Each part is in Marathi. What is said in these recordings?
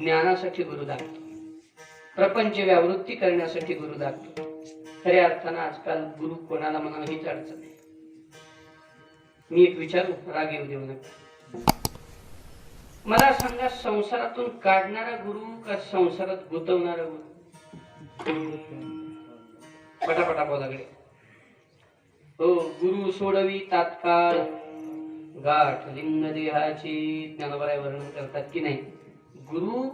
ज्ञानासाठी गुरु लागतो प्रपंच व्यावृत्ती करण्यासाठी गुरु लागतो खऱ्या अर्थानं आजकाल गुरु कोणाला म्हणावं हीच अडचण आहे. मी एक विचारू? राग येऊ देऊ नका. मला सांगा संसारातून काढणारा गुरु का संसारात गुंतवणारा गुरु? पटापटा बोलाकडे हो गुरु सोडवी तात्काळ. गाठ लिंग देहाची ज्ञानोबराय वर्णन करतात की नाही? गुरु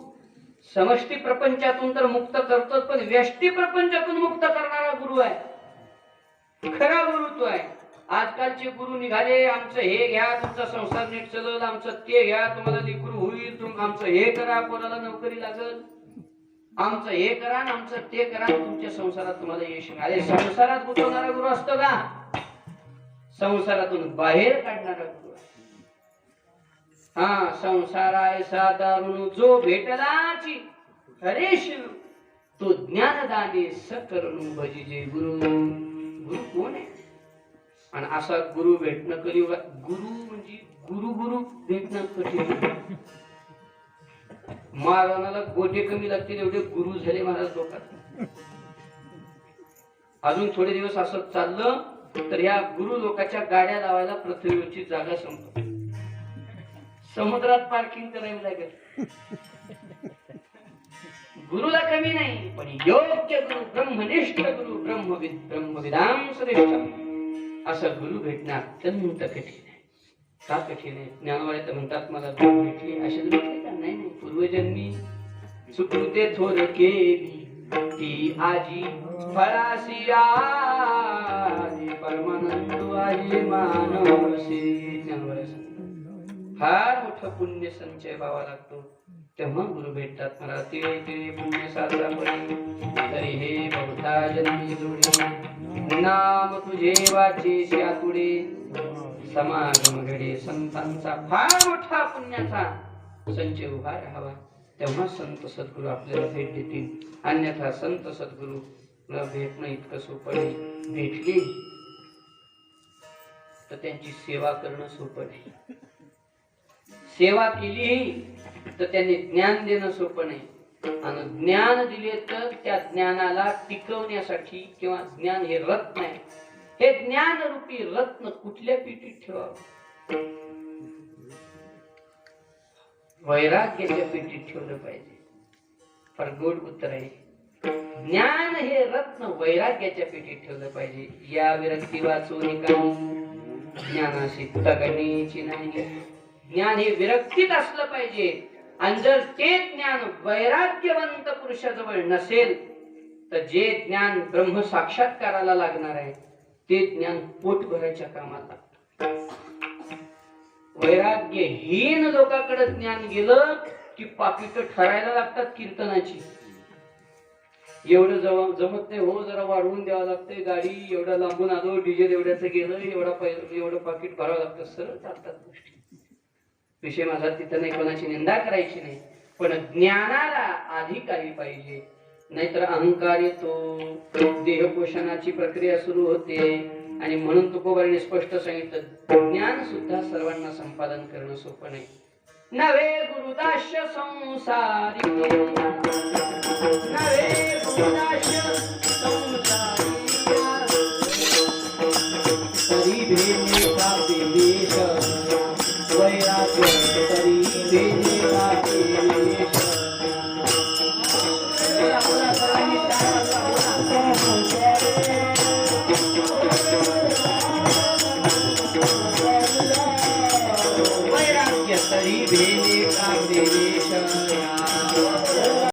समष्टी प्रपंचातून तर मुक्त करतोच पण व्यष्टी प्रपंचातून मुक्त करणारा गुरु आहे. खरा गुरु तो आहे. आजकालचे गुरु निघाले आमचं हे घ्या तुमचा संसार नीट चलल आमचं ते घ्या तुम्हाला गुरु होईल तुम आमचं हे करा कोणाला नोकरी लागल? आमचं हे करा आमचं ते करा तुमच्या संसारात तुम्हाला यश मिळेल. अरे संसारात गुंतवणारा गुरु असतो का? संसारातून बाहेर काढणारा गुरु हा संसार ऐसा दारुण जो भेटलाची अरे शिव तो ज्ञानदाने सकरणू भजिजे गुरु. गुरु कोण आहे? आणि असा गुरु भेटणं कधी गुरु म्हणजे गुरु गुरु भेटणं कठीण आहे. गोटे कमी लागतील एवढे गुरु झाले महाराज लोकात. अजून थोडे दिवस असं चाललं तर या गुरु लोकांच्या गाड्या लावायला पृथ्वीवरची जागा संपत समुद्रात पार्किंग करावी लागेल गुरुला कमी नाही पण योग्य गुरु ब्रह्मनिष्ठ गुरु ब्रह्मविद ब्रह्मविदाम श्रेष्ठ असा गुरु भेटणं अत्यंत कठीण आहे. का कठीण आहे? ज्ञानवाळे तर म्हणतात मला गुरु भेटले. असे का? नाही नाही पूर्वजन्मी सुकृते थोर केली. ती आजी फळाशी आली. परमानंद आजी मानवशी ज्ञानवाळे हा फार पुण्य संचय व्हावा लागतो. तेव्हा गुरु भेटतात मला. ते ते पुण्य साजरा पडे तरी हे बहुता जन्मी जोडे. नाम तुझे वाचे शातुडे समागम घडे संतांचा. फार मोठा पुण्याचा संचय उभा राहावा. तेव्हा संत सद्गुरू आपल्याला भेट देतील. अन्यथा संत सद्गुरू भेटणं इतकं सोपं नाही. भेटली तर त्यांची सेवा करणं सोपं नाही. सेवा केली तर त्यांनी ज्ञान देणं सोपं नाही. आणि ज्ञान दिले तर त्या ज्ञानाला टिकवण्यासाठी किंवा ज्ञान हे रत्न आहे. हे ज्ञान रूपी रत्न कुठल्या पेटीत ठेवावं? वैराग्याच्या पेटीत ठेवलं पाहिजे. फार गोड उत्तर आहे. ज्ञान हे रत्न वैराग्याच्या पेटीत ठेवलं पाहिजे. या विरक्ती वाचून ज्ञानाशी तगणीची नाही. ज्ञान हे विरक्तीत असलं पाहिजे. आणि जर ते ज्ञान वैराग्यवंत पुरुषाजवळ नसेल तर जे ज्ञान ब्रह्म साक्षात्काराला लागणार आहे ते ज्ञान पोट भरायच्या कामात वैराग्यहीन लोकांकडे ज्ञान गेलं की पाकिट ठरायला लागतात कीर्तनाची. एवढं जम जमत नाही हो जरा वाढवून द्यावं लागतंय गाडी एवढं लांबून आलो डिझेल एवढ्याचं गेलं एवढा एवढं पाकिट भरावं लागतं सरळ चालतात गोष्टी. विषय माझा तिथं नाही कोणाची निंदा करायची नाही. पण ज्ञानाला अधिकारी पाहिजे. नाहीतर अहंकार येतो देहपोषणाची प्रक्रिया सुरू होते. आणि म्हणून तुकोबारीने स्पष्ट सांगितलं ज्ञान सुद्धा सर्वांना संपादन करणं सोपं नाही. नवे गुरुदास्य संसारी नवे गुरुदास्य